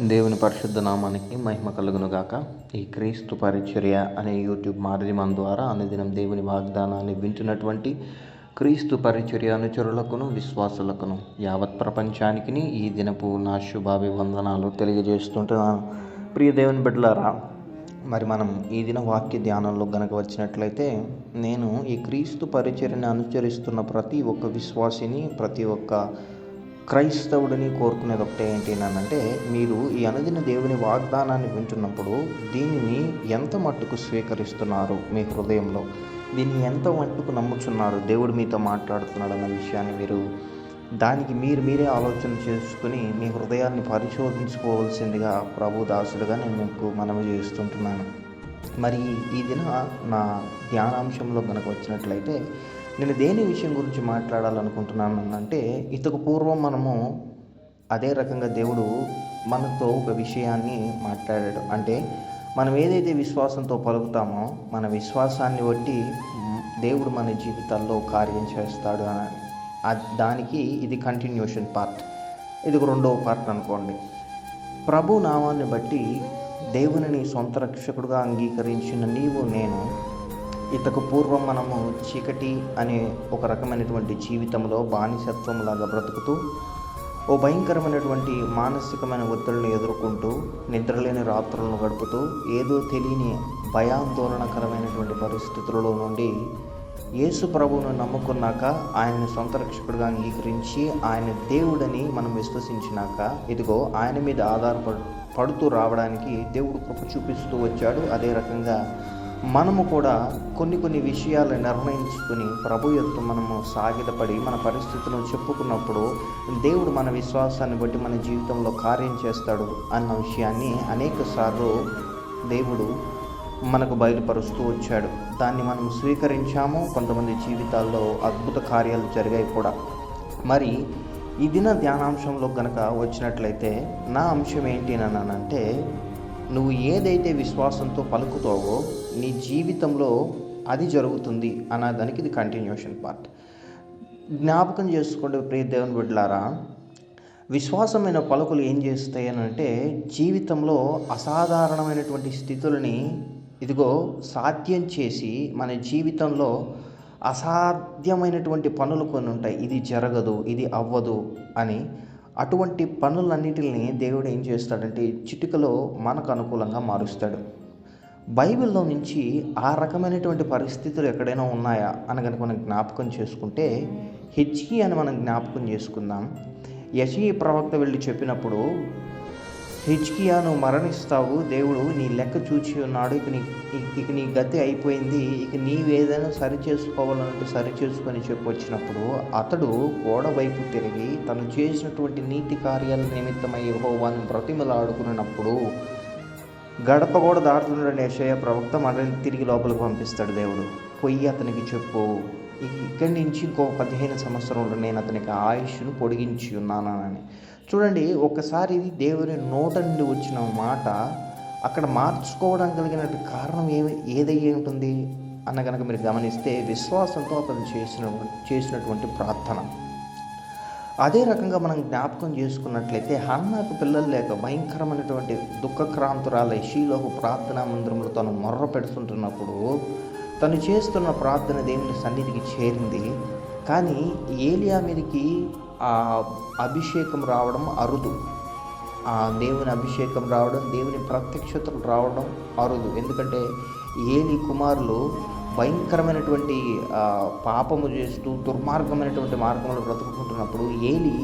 దేవుని పరిశుద్ధ నామానికి మహిమ కలుగును గాక ఈ క్రీస్తు పరిచర్య అనే యూట్యూబ్ మాధ్యమం ద్వారా అనుదినం దేవుని వాగ్దానాన్ని వింటున్నటువంటి క్రీస్తు పరిచర్య అనుచరులకును విశ్వాసులకును యావత్ ప్రపంచానికి ఈ దినపు నా శుభాభివందనాలు తెలియజేస్తుంటున్నాను. ప్రియ దేవుని బిడ్డలారా మరి మనం ఈ దిన వాక్య ధ్యానంలో గనక వచ్చినట్లయితే నేను ఈ క్రీస్తు పరిచర్యను అనుచరిస్తున్న ప్రతి ఒక్క విశ్వాసిని ప్రతి ఒక్క క్రైస్తవుడిని కోరుకునేది ఒకటే ఏంటి అంటే మీరు ఈ అనుదిన దేవుని వాగ్దానాన్ని వింటున్నప్పుడు దీనిని ఎంత మట్టుకు స్వీకరిస్తున్నారు మీ హృదయంలో? దీన్ని ఎంత మట్టుకు నమ్ముచున్నారు? దేవుడు మీతో మాట్లాడుతున్నాడు అన్న విషయాన్ని మీరు దానికి మీరు మీరే ఆలోచన చేసుకుని మీ హృదయాన్ని పరిశోధించుకోవాల్సిందిగా ప్రభు దాసుడుగా నేను మీకు మనవి చేస్తుంటున్నాను. మరి ఈ దిన నా ధ్యానాంశంలో కనుక వచ్చినట్లయితే నేను దేని విషయం గురించి మాట్లాడాలనుకుంటున్నాను అంటే ఇంతకు పూర్వం మనము అదే రకంగా దేవుడు మనతో ఒక విషయాన్ని మాట్లాడాడు. అంటే మనం ఏదైతే విశ్వాసంతో పలుకుతామో మన విశ్వాసాన్ని బట్టి దేవుడు మన జీవితాల్లో కార్యం చేస్తాడు అని. దానికి ఇది కంటిన్యూషన్ పార్ట్ ఇది రెండవ పార్ట్ అనుకోండి. ప్రభు నామాన్ని బట్టి దేవుని సొంత రక్షకుడుగా అంగీకరించిన నీవు నేను ఇతకు పూర్వం మనము చీకటి అనే ఒక రకమైనటువంటి జీవితంలో బానిసత్వంలాగా బ్రతుకుతూ ఓ భయంకరమైనటువంటి మానసికమైన ఒత్తిడిని ఎదుర్కొంటూ నిద్రలేని రాత్రులను గడుపుతూ ఏదో తెలియని భయాందోళనకరమైనటువంటి పరిస్థితులలో నుండి యేసు ప్రభువును నమ్ముకున్నాక ఆయన్ని సొంత రక్షకుడిగా అంగీకరించి ఆయన దేవుడని మనం విశ్వసించినాక ఇదిగో ఆయన మీద ఆధారపడు పడుతూ రావడానికి దేవుడు కృప చూపిస్తూ వచ్చాడు. అదే రకంగా మనము కూడా కొన్ని కొన్ని విషయాలు నిర్ణయించుకుని ప్రభు యొక్క మనము సాగిదపడి మన పరిస్థితులను చెప్పుకున్నప్పుడు దేవుడు మన విశ్వాసాన్ని బట్టి మన జీవితంలో కార్యం చేస్తాడు అన్న విషయాన్ని అనేక సార్లు దేవుడు మనకు బయలుపరుస్తూ వచ్చాడు. దాన్ని మనం స్వీకరించాము. కొంతమంది జీవితాల్లో అద్భుత కార్యాలు జరిగాయి కూడా. మరి ఈ దిన ధ్యానాంశంలో కనుక వచ్చినట్లయితే నా అంశం ఏంటి అంటే నువ్వు ఏదైతే విశ్వాసంతో పలుకుతావో నీ జీవితంలో అది జరుగుతుంది అన్నదానికి ఇది కంటిన్యూషన్ పార్ట్ జ్ఞాపకం చేసుకోండి ప్రియ దేవుని బిడ్డలారా విశ్వాసమైన పలుకులు ఏం చేస్తాయి అని అంటే జీవితంలో అసాధారణమైనటువంటి స్థితులని ఇదిగో సాధ్యం చేసి మన జీవితంలో అసాధ్యమైనటువంటి పనులు కొన్ని ఉంటాయి. ఇది జరగదు ఇది అవ్వదు అని అటువంటి పనులన్నిటిని దేవుడు ఏం చేస్తాడంటే చిటికలో మనకు అనుకూలంగా మారుస్తాడు. బైబిల్లో నుంచి ఆ రకమైనటువంటి పరిస్థితులు ఎక్కడైనా ఉన్నాయా అని కనుక మనం జ్ఞాపకం చేసుకుంటే హెచ్ఈ అని మనం జ్ఞాపకం చేసుకుందాం. యశీ ప్రవక్త వెళ్ళి చెప్పినప్పుడు హిజ్కియాను మరణిస్తావు. దేవుడు నీ లెక్క చూచి ఉన్నాడు. ఇక నీ ఇక నీ గతి అయిపోయింది. ఇక నీవేదైనా సరి చేసుకోవాలంటే సరి చేసుకొని చెప్పొచ్చినప్పుడు అతడు గోడ వైపు తిరిగి తను చేసినటువంటి నీతి కార్యాల నిమిత్తమై యహోవాన్ని బ్రతిమలాడుకున్నప్పుడు గడప కూడా దాటుతున్నాడు యశయ ప్రవక్త మనల్ని తిరిగి లోపలికి పంపిస్తాడు దేవుడు. పొయ్యి అతనికి చెప్పు. ఇక్కడి నుంచి ఇంకో పదిహేను సంవత్సరంలో నేను అతనికి ఆయుష్ను పొడిగించి ఉన్నానని చూడండి ఒకసారి దేవుని నోట నుండి వచ్చిన మాట అక్కడ మార్చుకోవడం కలిగిన కారణం ఏమి ఏదై ఉంటుంది అన్న కనుక మీరు గమనిస్తే విశ్వాసంతో అతను చేసిన చేసినటువంటి ప్రార్థన. అదే రకంగా మనం జ్ఞాపకం చేసుకున్నట్లయితే హన్నాకు పిల్లలు లేక భయంకరమైనటువంటి దుఃఖక్రాంతురాలై షీలోకు ప్రార్థనా మందిరంలో తను మొర్ర పెడుతుంటున్నప్పుడు తను చేస్తున్న ప్రార్థన దేవుని సన్నిధికి చేరింది. కానీ ఏలియా మీదకి ఆ అభిషేకం రావడం అరుదు. ఆ దేవుని అభిషేకం రావడం దేవుని ప్రత్యక్షతలు రావడం అరుదు. ఎందుకంటే ఏలి కుమారులు భయంకరమైనటువంటి పాపము చేస్తూ దుర్మార్గమైనటువంటి మార్గంలో బ్రతుకుంటున్నప్పుడు ఏలి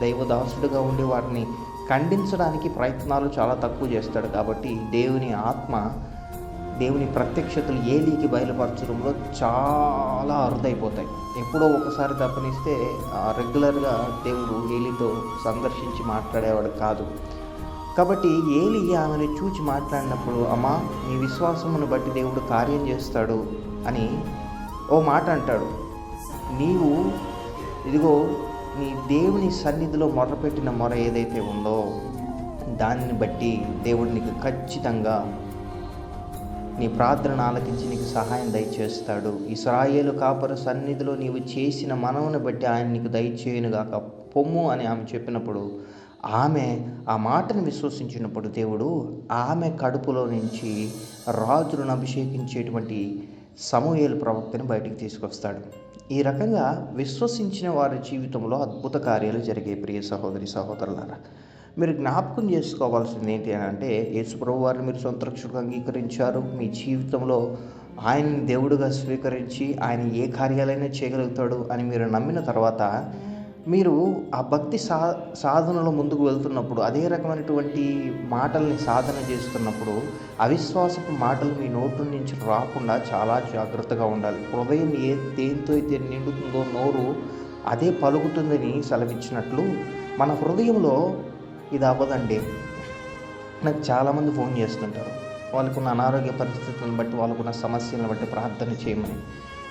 దైవదాసుడుగా ఉండి వాటిని ఖండించడానికి ప్రయత్నాలు చాలా తక్కువ చేస్తాడు. కాబట్టి దేవుని ఆత్మ దేవుని ప్రత్యక్షతలు ఏలీకి బయలుపరచడంలో చాలా అరుదైపోతాయి. ఎప్పుడో ఒకసారి తప్పనిస్తే రెగ్యులర్గా దేవుడు ఏలితో సందర్శించి మాట్లాడేవాడు కాదు. కాబట్టి ఏలి ఆమెను చూచి మాట్లాడినప్పుడు అమ్మా నీ విశ్వాసమును బట్టి దేవుడు కార్యం చేస్తాడు అని ఓ మాట అంటాడు. నీవు ఇదిగో నీ దేవుని సన్నిధిలో మొరపెట్టిన మొర ఏదైతే ఉందో దానిని బట్టి దేవుడు నీకు ఖచ్చితంగా నీ ప్రార్థన ఆలకించి నీకు సహాయం దయచేస్తాడు. ఇస్రాయేలు కాపరు సన్నిధిలో నీవు చేసిన మనవును బట్టి ఆయన నీకు దయచేయునుగాక. పొమ్ము అని ఆమె చెప్పినప్పుడు ఆమె ఆ మాటను విశ్వసించినప్పుడు దేవుడు ఆమె కడుపులో నుంచి రాజులను అభిషేకించేటువంటి సమూహేలు ప్రవక్తను బయటికి తీసుకొస్తాడు. ఈ రకంగా విశ్వసించిన వారి జీవితంలో అద్భుత కార్యాలు జరిగే ప్రియ సహోదరి సహోదరులారా మీరు జ్ఞాపకం చేసుకోవాల్సింది ఏంటి అని అంటే యేసుప్రభు వారిని మీరు సొంత రక్షకుడుగా అంగీకరించారు. మీ జీవితంలో ఆయన్ని దేవుడుగా స్వీకరించి ఆయన ఏ కార్యాలైనా చేయగలుగుతాడు అని మీరు నమ్మిన తర్వాత మీరు ఆ భక్తి సా సాధనలో ముందుకు వెళ్తున్నప్పుడు అదే రకమైనటువంటి మాటల్ని సాధన చేస్తున్నప్పుడు అవిశ్వాసపు మాటలు మీ నోటు నుంచి రాకుండా చాలా జాగ్రత్తగా ఉండాలి. హృదయం ఏ దేంతో అయితే నిండుతుందో నోరు అదే పలుకుతుందని సెలవిచ్చినట్లు మన హృదయంలో ఇది అవ్వదండి. నాకు చాలామంది ఫోన్ చేస్తుంటారు. వాళ్ళకున్న అనారోగ్య పరిస్థితులను బట్టి వాళ్ళకున్న సమస్యలను బట్టి ప్రార్థన చేయమని.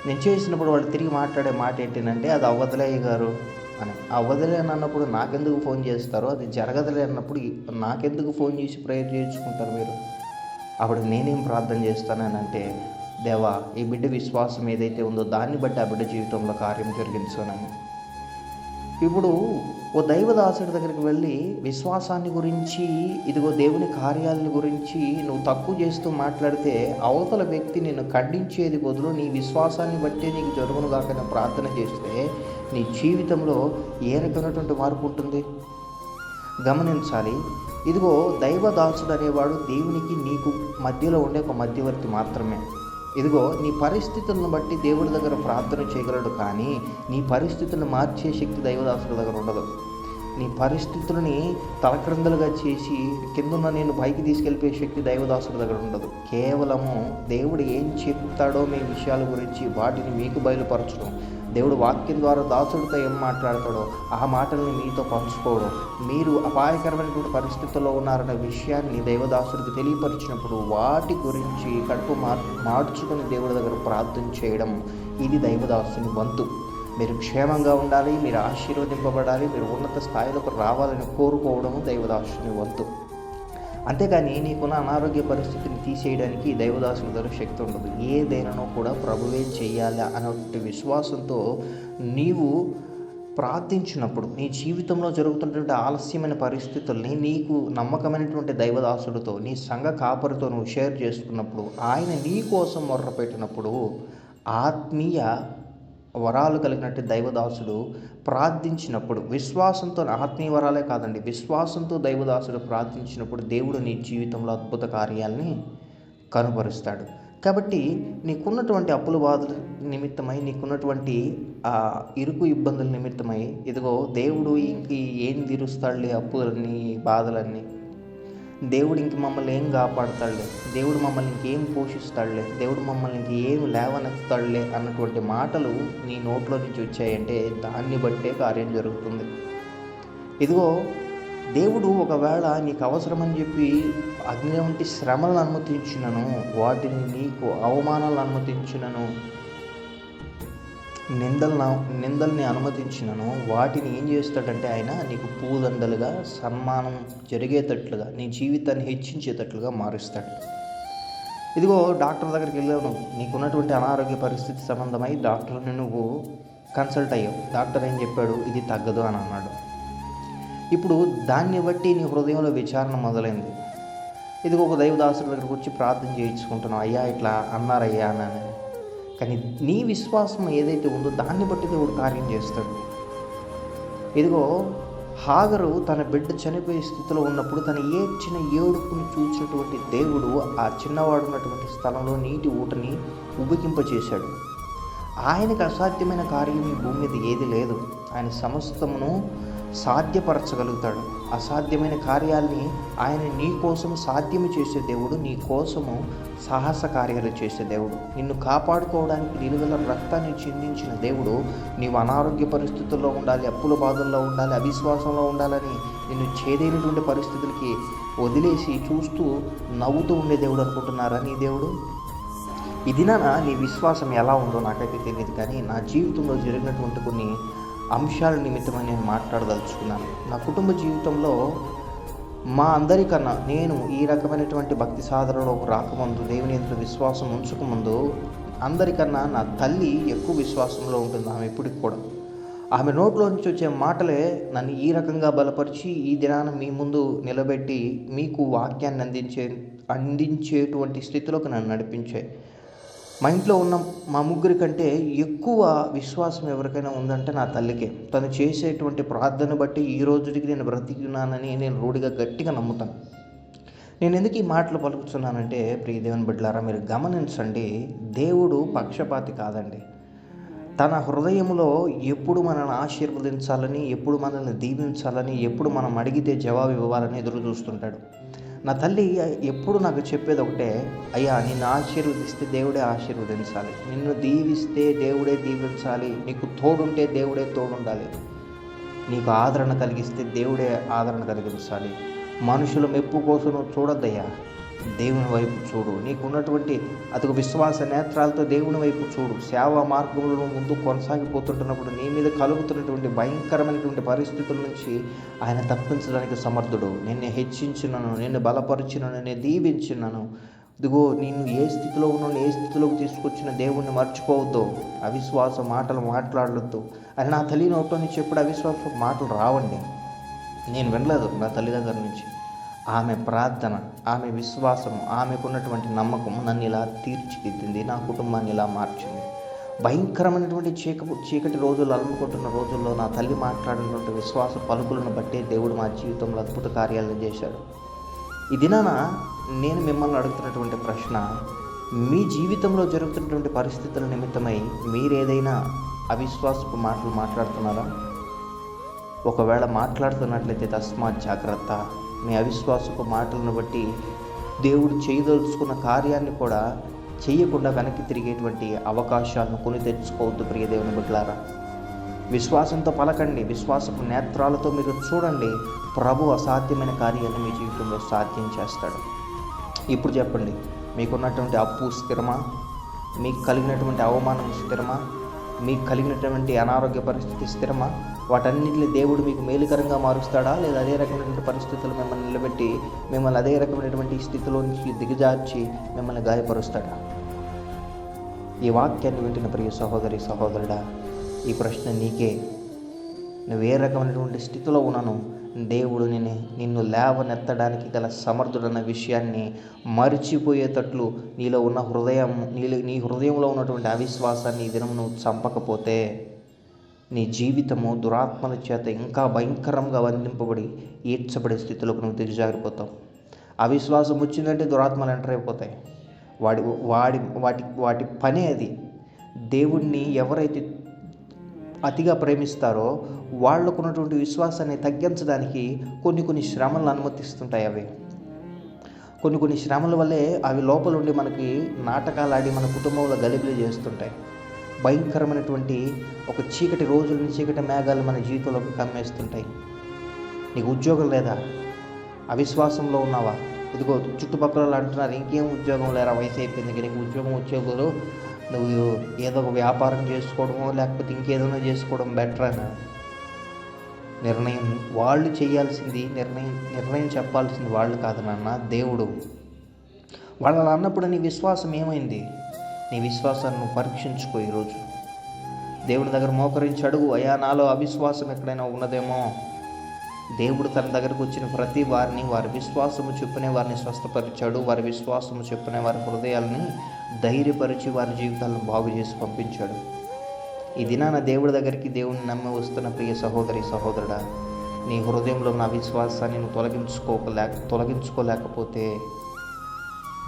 నేను చేసినప్పుడు వాళ్ళు తిరిగి మాట్లాడే మాట ఏంటంటే అది అవ్వదులే గారు అని. అవ్వదులే అని అన్నప్పుడు నాకెందుకు ఫోన్ చేస్తారో అది జరగదులే అన్నప్పుడు నాకెందుకు ఫోన్ చేసి ప్రేయర్ చేయించుకుంటారు మీరు? అప్పుడు నేనేం ప్రార్థన చేస్తానంటే అంటే దేవా ఈ బిడ్డ విశ్వాసం ఏదైతే ఉందో దాన్ని బట్టి ఆ బిడ్డ జీవితంలో కార్యం జరిగించానని ఇప్పుడు ఓ దైవదాసుడి దగ్గరికి వెళ్ళి విశ్వాసాన్ని గురించి ఇదిగో దేవుని కార్యాలని గురించి నువ్వు తక్కువ చేస్తూ మాట్లాడితే అవతల వ్యక్తి నిన్ను ఖండించేది బదులు నీ విశ్వాసాన్ని బట్టి నీకు జరుగును దాకా ప్రార్థన చేస్తే నీ జీవితంలో ఏ రకమైనటువంటి మార్పు ఉంటుంది. గమనించాలి. ఇదిగో దైవదాసుడు అనేవాడు దేవునికి నీకు మధ్యలో ఉండే ఒక మధ్యవర్తి మాత్రమే. ఇదిగో నీ పరిస్థితులను బట్టి దేవుడి దగ్గర ప్రార్థన చేయగలడు కానీ నీ పరిస్థితులను మార్చే శక్తి దైవదాసుల దగ్గర ఉండదు. నీ పరిస్థితులని తలక్రిందలుగా చేసి కిందున్న నేను పైకి తీసుకెళ్ళిపోయే శక్తి దైవదాసుల దగ్గర ఉండదు. కేవలము దేవుడు ఏం చెప్తాడో మీ విషయాల గురించి వాటిని మీకు బయలుపరచడం. దేవుడు వాక్యం ద్వారా దాసుడితో ఏం మాట్లాడతాడో ఆ మాటల్ని మీతో పంచుకోవడం మీరు అపాయకరమైనటువంటి పరిస్థితుల్లో ఉన్నారన్న విషయాన్ని దైవదాసుడికి తెలియపరిచినప్పుడు వాటి గురించి కడుపు మార్ మార్చుకుని దేవుడి దగ్గర ప్రార్థన చేయడం ఇది దైవదాసుని వంతు. మీరు క్షేమంగా ఉండాలి మీరు ఆశీర్వదింపబడాలి మీరు ఉన్నత స్థాయిలోకి రావాలని కోరుకోవడము దైవదాసుని వంతు. అంతేగాని నీకున్న అనారోగ్య పరిస్థితిని తీసేయడానికి దైవదాసుల దగ్గర శక్తి ఉండదు. ఏదైనానో కూడా ప్రభువే చేయాలి అనే విశ్వాసంతో నీవు ప్రార్థించినప్పుడు నీ జీవితంలో జరుగుతున్నటువంటి ఆలస్యమైన పరిస్థితుల్ని నీకు నమ్మకమైనటువంటి దైవదాసుడితో నీ సంఘ కాపరితో నువ్వు షేర్ చేసుకున్నప్పుడు ఆయన నీ కోసం మొర్రపెట్టినప్పుడు ఆత్మీయ వరాలు కలిగినట్టు దైవదాసుడు ప్రార్థించినప్పుడు విశ్వాసంతో ఆత్మీయ వరాలే కాదండి విశ్వాసంతో దైవదాసుడు ప్రార్థించినప్పుడు దేవుడు నీ జీవితంలో అద్భుత కార్యాలని కనుపరుస్తాడు. కాబట్టి నీకున్నటువంటి అప్పుల బాధల నిమిత్తమై నీకున్నటువంటి ఆ ఇరుకు ఇబ్బందుల నిమిత్తమై ఇదిగో దేవుడు ఇంక ఏం తీరుస్తాడులే అప్పులన్నీ బాధలన్నీ దేవుడు ఇంక మమ్మల్ని ఏం కాపాడతాడులే? దేవుడు మమ్మల్ని ఇంకేం పోషిస్తాడులే? దేవుడు మమ్మల్ని ఇంకేం లేవనెత్తాడులే అన్నటువంటి మాటలు నీ నోట్లో నుంచి వచ్చాయంటే దాన్ని బట్టే కార్యం జరుగుతుంది. ఇదిగో దేవుడు ఒకవేళ నీకు అవసరమని చెప్పి అగ్ని వంటి శ్రమలను అనుమతించినను వాటిని నీకు అవమానాలు అనుమతించినను నిందలను నిందల్ని అనుమతించినను. వాటిని ఏం చేస్తాడంటే ఆయన నీకు పూదండలుగా సన్మానం జరిగేటట్లుగా నీ జీవితాన్ని హెచ్చించేటట్లుగా మారుస్తాడు. ఇదిగో డాక్టర్ దగ్గరికి వెళ్ళావు నీకు నీకున్నటువంటి అనారోగ్య పరిస్థితి సంబంధమై డాక్టర్ని నువ్వు కన్సల్ట్ అయ్యావు. డాక్టర్ ఏం చెప్పాడు? ఇది తగ్గదు అని అన్నాడు. ఇప్పుడు దాన్ని బట్టి నీ హృదయంలో విచారణ మొదలైంది. ఇది ఒక దైవదాసుడి దగ్గరకు వచ్చి ప్రార్థన చేయించుకుంటున్నావు. అయ్యా ఇట్లా అన్నారయ్యా అని కానీ నీ విశ్వాసం ఏదైతే ఉందో దాన్ని బట్టి దేవుడు కార్యం చేస్తాడు. ఇదిగో హాగరు తన బిడ్డ చనిపోయే స్థితిలో ఉన్నప్పుడు తన ఏడ్చిన ఏడుపుని చూసినటువంటి దేవుడు ఆ చిన్నవాడు ఉన్నటువంటి స్థలంలో నీటి ఊటని ఉబికింపచేశాడు. ఆయనకు అసాధ్యమైన కార్యం ఈ భూమి మీద ఏది లేదు. ఆయన సమస్తమును సాధ్యపరచగలుగుతాడు. అసాధ్యమైన కార్యాల్ని ఆయన నీ కోసము సాధ్యము చేసే దేవుడు నీ కోసము సాహస కార్యాలు చేసే దేవుడు. నిన్ను కాపాడుకోవడానికి నిలువల రక్తాన్ని చిందించిన దేవుడు నీవు అనారోగ్య పరిస్థితుల్లో ఉండాలి అప్పుల బాధల్లో ఉండాలి అవిశ్వాసంలో ఉండాలని నిన్ను చేదైనటువంటి పరిస్థితులకి వదిలేసి చూస్తూ నవ్వుతూ ఉండే దేవుడు అనుకుంటున్నారా నీ దేవుడు? ఇది నా నీ విశ్వాసం ఎలా ఉందో నాకైతే తెలియదు కానీ నా జీవితంలో జరిగినటువంటి కొన్ని అంశాల నిమిత్తమై నేను మాట్లాడదలుచుకున్నాను. నా కుటుంబ జీవితంలో మా అందరికన్నా నేను ఈ రకమైనటువంటి భక్తి సాధనలోకి రాకముందు దేవుని ఎంత విశ్వాసం ఉంచకముందు అందరికన్నా నా తల్లి ఎక్కువ విశ్వాసంలో ఉంటుంది ఆమె ఇప్పటికి కూడా. ఆమె నోట్లో నుంచి వచ్చే మాటలే నన్ను ఈ రకంగా బలపరిచి ఈ దినాన మీ ముందు నిలబెట్టి మీకు వాక్యాన్ని అందించే అందించేటువంటి స్థితిలోకి నన్ను నడిపించాయి. మా ఇంట్లో ఉన్న మా ముగ్గురి కంటే ఎక్కువ విశ్వాసం ఎవరికైనా ఉందంటే నా తల్లికే. తను చేసేటువంటి ప్రార్థన బట్టి ఈ రోజుకి నేను బ్రతికున్నానని నేను రూఢిగా గట్టిగా నమ్ముతాను. నేను ఎందుకు ఈ మాటలు పలుకుతున్నానంటే ప్రియ దేవుని బిడ్డలారా మీరు గమనించండి దేవుడు పక్షపాతి కాదండి. తన హృదయంలో ఎప్పుడు మనల్ని ఆశీర్వదించాలని ఎప్పుడు మనల్ని దీవించాలని ఎప్పుడు మనం అడిగితే జవాబు ఇవ్వాలని ఎదురు చూస్తుంటాడు. నా తల్లి ఎప్పుడు నాకు చెప్పేది ఒకటే అయ్యా నిన్ను ఆశీర్వదిస్తే దేవుడే ఆశీర్వదించాలి. నిన్ను దీవిస్తే దేవుడే దీవించాలి. నీకు తోడుంటే దేవుడే తోడుండాలి. నీకు ఆదరణ కలిగిస్తే దేవుడే ఆదరణ కలిగించాలి. మనుషుల మెప్పు కోసం నువ్వు చూడొద్దయ్యా. దేవుని వైపు చూడు. నీకున్నటువంటి అతకు విశ్వాస నేత్రాలతో దేవుని వైపు చూడు. సేవా మార్గంలో ముందు కొనసాగిపోతుంటున్నప్పుడు నీ మీద కలుగుతున్నటువంటి భయంకరమైనటువంటి పరిస్థితుల నుంచి ఆయన తప్పించడానికి సమర్థుడు. నిన్ను హెచ్చించినను నిన్ను బలపరిచినను నేను దీవించినను. ఇదిగో నేను ఏ స్థితిలో ఉన్నాను ఏ స్థితిలోకి తీసుకొచ్చిన దేవుణ్ణి మర్చిపోవద్దు. అవిశ్వాస మాటలు మాట్లాడవద్దు అని నా తల్లి నోట్లో నుంచి ఎప్పుడు అవిశ్వాస మాటలు రావండి. నేను వినలేదు నా తల్లి దగ్గర నుంచి. ఆమె ప్రార్థన ఆమె విశ్వాసం ఆమెకున్నటువంటి నమ్మకం నన్ను ఇలా తీర్చిదిద్దింది నా కుటుంబాన్ని ఇలా మార్చింది. భయంకరమైనటువంటి చీక చీకటి రోజులు అలుముకుంటున్న రోజుల్లో నా తల్లి మాట్లాడినటువంటి విశ్వాస పలుకులను బట్టే దేవుడు మా జీవితంలో అద్భుత కార్యాలను చేశాడు. ఈ దినాన నేను మిమ్మల్ని అడుగుతున్నటువంటి ప్రశ్న మీ జీవితంలో జరుగుతున్నటువంటి పరిస్థితుల నిమిత్తమై మీరేదైనా అవిశ్వాసపు మాటలు మాట్లాడుతున్నారా? ఒకవేళ మాట్లాడుతున్నట్లయితే తస్మాత్ జాగ్రత్త. మీ అవిశ్వాసపు మాటలను బట్టి దేవుడు చేయదలుచుకున్న కార్యాన్ని కూడా చేయకుండా వెనక్కి తిరిగేటువంటి అవకాశాలను కొని తెచ్చుకోవద్దు ప్రియ దేవుని బిడ్డలారా. విశ్వాసంతో పలకండి విశ్వాసపు నేత్రాలతో మీరు చూడండి ప్రభు అసాధ్యమైన కార్యాన్ని మీ జీవితంలో సాధ్యం చేస్తాడు. ఇప్పుడు చెప్పండి మీకున్నటువంటి అప్పు స్థిరమా? మీకు కలిగినటువంటి అవమానం స్థిరమా? మీకు కలిగినటువంటి అనారోగ్య పరిస్థితి స్థిరమా? వాటన్నిటిని దేవుడు మీకు మేలుకరంగా మారుస్తాడా? లేదా అదే రకమైనటువంటి పరిస్థితులు మిమ్మల్ని నిలబెట్టి మిమ్మల్ని అదే రకమైనటువంటి స్థితిలో నుంచి దిగజార్చి మిమ్మల్ని గాయపరుస్తాడా? ఈ వాక్యాన్ని వింటున్న ప్రియ సహోదరి సహోదరుడా ఈ ప్రశ్న నీకే. నువ్వు ఏ రకమైనటువంటి స్థితిలో ఉన్నాను దేవుడు నిన్ను నిన్ను లేవనెత్తడానికి గల సమర్థుడన్న విషయాన్ని మరిచిపోయేటట్లు నీలో ఉన్న హృదయం నీ నీ హృదయంలో ఉన్నటువంటి అవిశ్వాసాన్ని ఈ దినం నువ్వు చంపకపోతే నీ జీవితము దురాత్మల చేత ఇంకా భయంకరంగా బంధింపబడి ఈడ్చబడే స్థితిలోకి నువ్వు దిగజారిపోతావు అవిశ్వాసం వచ్చిందంటే దురాత్మలు ఎంటర్ అయిపోతాయి. వాడి వాడి వాటి వాటి పనే అది. దేవుణ్ణి ఎవరైతే అతిగా ప్రేమిస్తారో వాళ్ళకు ఉన్నటువంటి విశ్వాసాన్ని తగ్గించడానికి కొన్ని కొన్ని శ్రమలను అనుమతిస్తుంటాయి అవి. కొన్ని కొన్ని శ్రమల వల్లే అవి లోపల ఉండి మనకి నాటకాలు ఆడి మన కుటుంబంలో గలిబిలి చేస్తుంటాయి. భయంకరమైనటువంటి ఒక చీకటి రోజులని చీకటి మేఘాలు మన జీవితంలోకి కమ్మేస్తుంటాయి. నీకు ఉద్యోగం లేదా? అవిశ్వాసంలో ఉన్నావా? ఇదిగో చుట్టుపక్కల అంటున్నారు ఇంకేం ఉద్యోగం లేరా? వయసు అయిపోయింది నీకు ఉద్యోగం ఉద్యోగులు నువ్వు ఏదో ఒక వ్యాపారం చేసుకోవడమో లేకపోతే ఇంకేదైనా చేసుకోవడం బెటర్ అని నిర్ణయం వాళ్ళు చేయాల్సింది నిర్ణయం నిర్ణయం చెప్పాల్సింది వాళ్ళు కాదు నాన్న దేవుడు. వాళ్ళు అన్నప్పుడు నీ విశ్వాసం ఏమైంది? నీ విశ్వాసాన్ని పరీక్షించుకో ఈరోజు. దేవుడి దగ్గర మోకరించి అడుగు అయ్యా నాలో అవిశ్వాసం ఎక్కడైనా ఉన్నదేమో? దేవుడు తన దగ్గరకు వచ్చిన ప్రతి వారిని వారి విశ్వాసము చెప్పునే వారిని స్వస్థపరిచాడు. వారి విశ్వాసము చెప్పునే వారి హృదయాలని ధైర్యపరిచి వారి జీవితాలను బాగు చేసి పంపించాడు. ఈ దినాన దేవుడి దగ్గరికి దేవుని నమ్మి వస్తున్న ప్రియ సహోదరి సహోదరుడా నీ హృదయంలో ఉన్న విశ్వాసాన్ని నువ్వు తొలగించుకోలేక తొలగించుకోలేకపోతే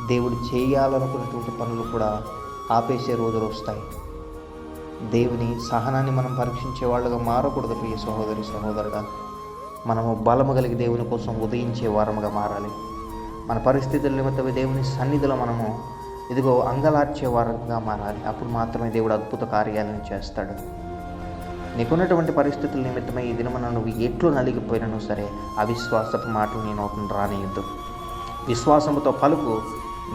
దేవుడు చేయాలనుకున్నటువంటి పనులు కూడా ఆపేసే రోజులు వస్తాయి. దేవుని సహనాన్ని మనం పరీక్షించే వాళ్ళుగా మారకూడదు ప్రియ సహోదరి సహోదరుగా మనము బలము కలిగి దేవుని కోసం ఉదయించే వారముగా మారాలి. మన పరిస్థితుల నిమిత్తం దేవుని సన్నిధిలో మనము ఇదిగో అంగలార్చే వారంగా మారాలి. అప్పుడు మాత్రమే దేవుడు అద్భుత కార్యాలను చేస్తాడు. నీకున్నటువంటి పరిస్థితుల నిమిత్తమే ఈ దినమన నువ్వు ఎట్లు నలిగిపోయినను సరే అవిశ్వాసపు మాటలు నేను నోటిని రానియద్దు. విశ్వాసంతో పలుకు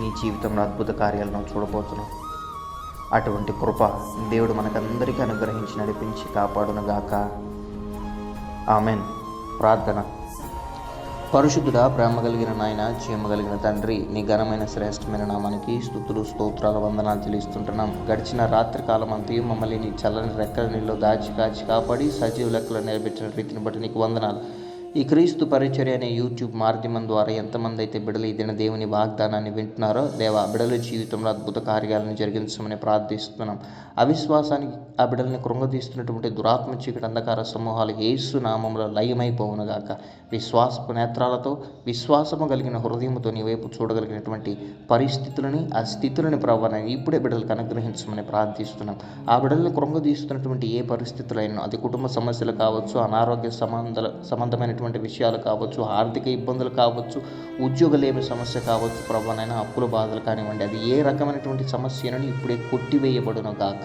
నీ జీవితంలో అద్భుత కార్యాలను చూడబోతున్నావు. అటువంటి కృప దేవుడు మనకందరికీ అనుగ్రహించి నడిపించి కాపాడునగాక. ఆమెన్. ప్రార్థన. పరిశుద్ధుడా ప్రేమ కలిగిన నాయన చీమ కలిగిన తండ్రి నీ ఘనమైన శ్రేష్టమైన నామానికి స్థుతులు స్తోత్రాల వందనాలు తెలియస్తుంటున్నాం గడిచిన రాత్రి కాలం అంతయు మమ్మల్ని నీ చల్లని రెక్కల నీళ్ళు దాచి కాచి కాపాడి సజీవ లెక్కలు నిలబెట్టిన రీతిని బట్టి నీకు వందనాలు. ఈ క్రీస్తు పరిచర్య అనే యూట్యూబ్ మాధ్యమం ద్వారా ఎంతమంది అయితే బిడలు ఇదిన దేవుని వాగ్దానాన్ని వింటున్నారో దేవా బిడల జీవితంలో అద్భుత కార్యాలను జరిగించమని ప్రార్థిస్తున్నాం. అవిశ్వాసానికి ఆ బిడల్ని కృంగతీస్తున్నటువంటి దురాత్మ చీకటి అంధకార సమూహాలు ఏసు నామంలో లయమైపోవునుగాక. విశ్వాసపు నేత్రాలతో విశ్వాసము కలిగిన హృదయంతో నీ వైపు చూడగలిగినటువంటి పరిస్థితులని ఆ స్థితులని ప్రవ్వనని ఇప్పుడే బిడ్డలకు అనుగ్రహించమని ప్రార్థిస్తున్నాం. ఆ బిడ్డలను కృంగదీస్తున్నటువంటి ఏ పరిస్థితులైనా అది కుటుంబ సమస్యలు కావచ్చు అనారోగ్య సంబంధాల సంబంధించినటువంటి విషయాలు కావచ్చు ఆర్థిక ఇబ్బందులు కావచ్చు ఉద్యోగలేమి సమస్య కావచ్చు ప్రభానైనా అప్పుల బాధలు కానివ్వండి అది ఏ రకమైనటువంటి సమస్యను ఇప్పుడే కొట్టివేయబడును గాక.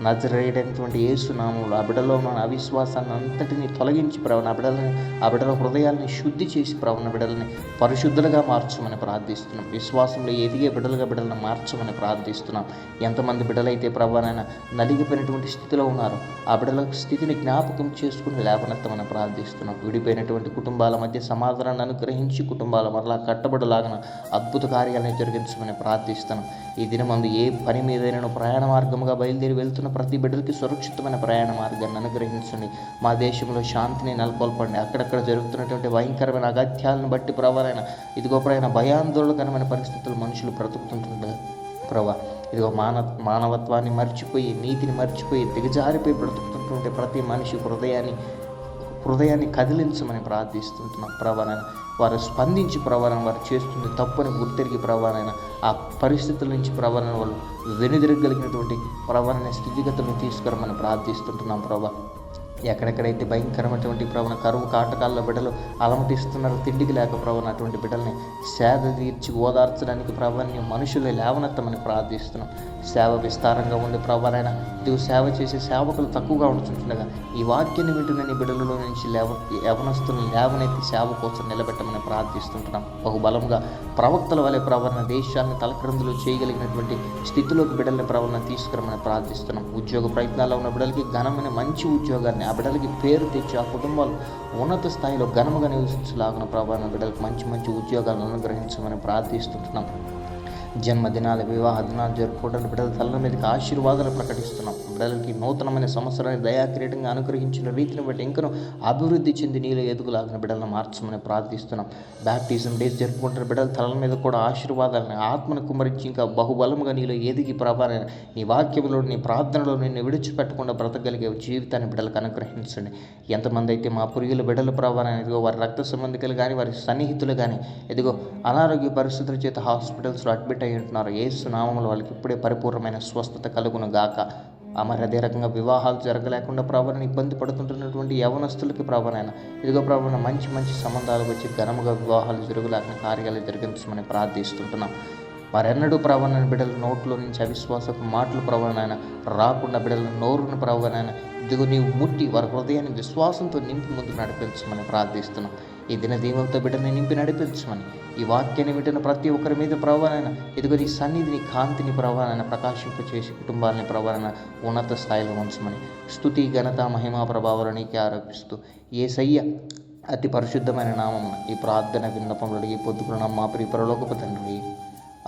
నజరేటటువంటి ఏసునామంలో ఆ బిడలో ఉన్న అవిశ్వాసాన్ని అంతటిని తొలగించి ప్రవణ ఆ బిడలని ఆ బిడ్డల హృదయాల్ని శుద్ధి చేసి ప్రవణ బిడలని పరిశుద్ధులుగా మార్చమని ప్రార్థిస్తున్నాం. విశ్వాసంలో ఎదిగే బిడ్డలుగా బిడ్డలను మార్చమని ప్రార్థిస్తున్నాం. ఎంతమంది బిడ్డలైతే ప్రభానైనా నలిగిపోయినటువంటి స్థితిలో ఉన్నారో ఆ బిడల స్థితిని జ్ఞాపకం చేసుకుని లేవనెత్తమని ప్రార్థిస్తున్నాం. విడిపోయినటువంటి కుటుంబాల మధ్య సమాధానాన్ని అనుగ్రహించి కుటుంబాల మరలా కట్టబడులాగిన అద్భుత కార్యాలను జరిగించమని ప్రార్థిస్తున్నాం. ఈ దినమందు ఏ పని మీదైనా ప్రయాణ మార్గంగా బయలుదేరి వెళ్తున్న ప్రతి బిడ్డలకి సురక్షితమైన ప్రయాణ మార్గాన్ని అనుగ్రహించండి. మా దేశంలో శాంతిని నెలకొల్పండి. అక్కడక్కడ జరుగుతున్నటువంటి భయంకరమైన అగత్యాలను బట్టి ప్రభావైన ఇదిగో ప్రయాణ భయాందోళనకరమైన పరిస్థితులు మనుషులు బ్రతుకుతుంటుండగా ప్రభా. ఇదిగో మాన మానవత్వాన్ని మర్చిపోయి నీతిని మర్చిపోయి దిగజారిపోయి బ్రతుకుతుంటుంటే ప్రతి మనిషి హృదయాన్ని హృదయాన్ని కదిలించమని ప్రార్థిస్తుంటున్నాం ప్రభానైనా వారు స్పందించి ప్రభానం వారు చేస్తుంది తప్పని గుర్తిరిగి ప్రభానైనా ఆ పరిస్థితుల నుంచి ప్రభావం వాళ్ళు వెనుదిరగలిగినటువంటి ప్రభావ స్థితిగతులను తీసుకురమని ప్రార్థిస్తుంటున్నాం ప్రభా. ఎక్కడెక్కడైతే భయంకరమైనటువంటి ప్రవణ కరువు కాటకాల్లో బిడ్డలు అలమటిస్తున్నారు తిండికి లేక ప్రవణ అటువంటి బిడ్డల్ని సేద తీర్చి ఓదార్చడానికి ప్రభాన్ని మనుషులు లేవనెత్తమని ప్రార్థిస్తున్నాం. సేవ విస్తారంగా ఉంది ప్రభానైనా ఇది సేవ చేసే సేవకులు తక్కువగా ఉంటుండగా ఈ వాక్యాన్ని వింటున్న నీ బిడ్డలలో నుంచి లేవ యవనస్తులను లేవనెత్తి సేవ కోసం నిలబెట్టమని ప్రార్థిస్తుంటున్నాం. బహుబలంగా ప్రవక్తల వలె ప్రవరణ దేశాన్ని తలక్రందులు చేయగలిగినటువంటి స్థితిలోకి బిడ్డల్ని ప్రవరణ తీసుకురమని ప్రార్థిస్తున్నాం. ఉద్యోగ ప్రయత్నాల్లో ఉన్న బిడ్డలకి ఘనమైన మంచి ఉద్యోగాన్ని ఆ బిడ్డలకి పేరు తెచ్చి ఆ కుటుంబాలు ఉన్నత స్థాయిలో ఘనముగా నివసించలాగిన ప్రభావం బిడ్డలకు మంచి మంచి ఉద్యోగాలను అనుగ్రహించమని ప్రార్థిస్తుంటున్నాం. జన్మదినాలు వివాహ దినాలు జరుపుకోవడానికి బిడ్డల తల్ల మీదకి ఆశీర్వాదాలు ప్రకటిస్తున్నాం. బిడ్డలకి నూతనమైన సంవత్సరాన్ని దయాక్రీడంగా అనుగ్రహించిన రీతిని బట్టి ఇంకను అభివృద్ధి చెంది నీళ్ళు ఎదుగులాగిన బిడ్డలను మార్చమని ప్రార్థిస్తున్నాం. బ్యాప్టిజం డేస్ జరుపుకుంటున్న బిడ్డల తలల మీద కూడా ఆశీర్వాదాలను ఆత్మను కుమరించి ఇంకా బహుబలముగా నీలో ఎదిగి ప్రభావం నీ వాక్యంలో నీ ప్రార్థనలో నిన్ను విడిచిపెట్టకుండా బ్రతకగలిగే జీవితాన్ని బిడ్డలకు అనుగ్రహించండి. ఎంతమంది అయితే మా పురుగుల బిడ్డల ప్రభావం ఇదిగో వారి రక్త సంబంధికులు కానీ వారి సన్నిహితులు కానీ ఇదిగో అనారోగ్య పరిస్థితుల చేత హాస్పిటల్స్లో అడ్మిట్ అయి ఉంటున్నారు ఏసు నామంలో వాళ్ళకి ఇప్పుడే పరిపూర్ణమైన స్వస్థత కలుగును గాక. ఆ మరి అదే రకంగా వివాహాలు జరగలేకుండా ప్రభావం ఇబ్బంది పడుతుంటున్నటువంటి యవనస్తులకి ప్రభావైనా ఇదిగో ప్రభావం మంచి మంచి సంబంధాలు వచ్చి ఘనముగా వివాహాలు జరుగులేకుండా కార్యాలు జరిగించమని ప్రార్థిస్తుంటున్నాం. మరెన్నడూ ప్రవణ బిడ్డల నోట్లో నుంచి అవిశ్వాసపు మాటలు ప్రవణైనా రాకుండా బిడ్డల నోరుని ప్రవణైనా ఇదిగో నీవు ముట్టి వారి హృదయాన్ని విశ్వాసంతో నింపి ముందు నడిపించమని ప్రార్థిస్తున్నాం. ఈ దిన దీవంతో బిడ్డని నింపి నడిపించమని ఈ వాక్యాన్ని వింటున్న ప్రతి ఒక్కరి మీద ప్రవణైనా ఇదిగో నీ సన్నిధిని కాంతిని ప్రవణైనా ప్రకాశింప చేసి కుటుంబాలని ప్రవణ ఉన్నత స్థాయిలో ఉంచమని స్థుతి ఘనత మహిమా ప్రభావాలు నీకే ఆరోపిస్తూ ఏ సయ్య అతి పరిశుద్ధమైన నామం ఈ ప్రార్థన విన్నపంలో అడిగి పొద్దుకున్న మా ప్రియ తండ్రి.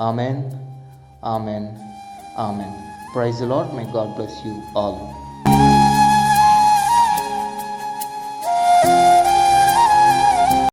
Amen. Amen. Amen. Praise Lord my God bless you all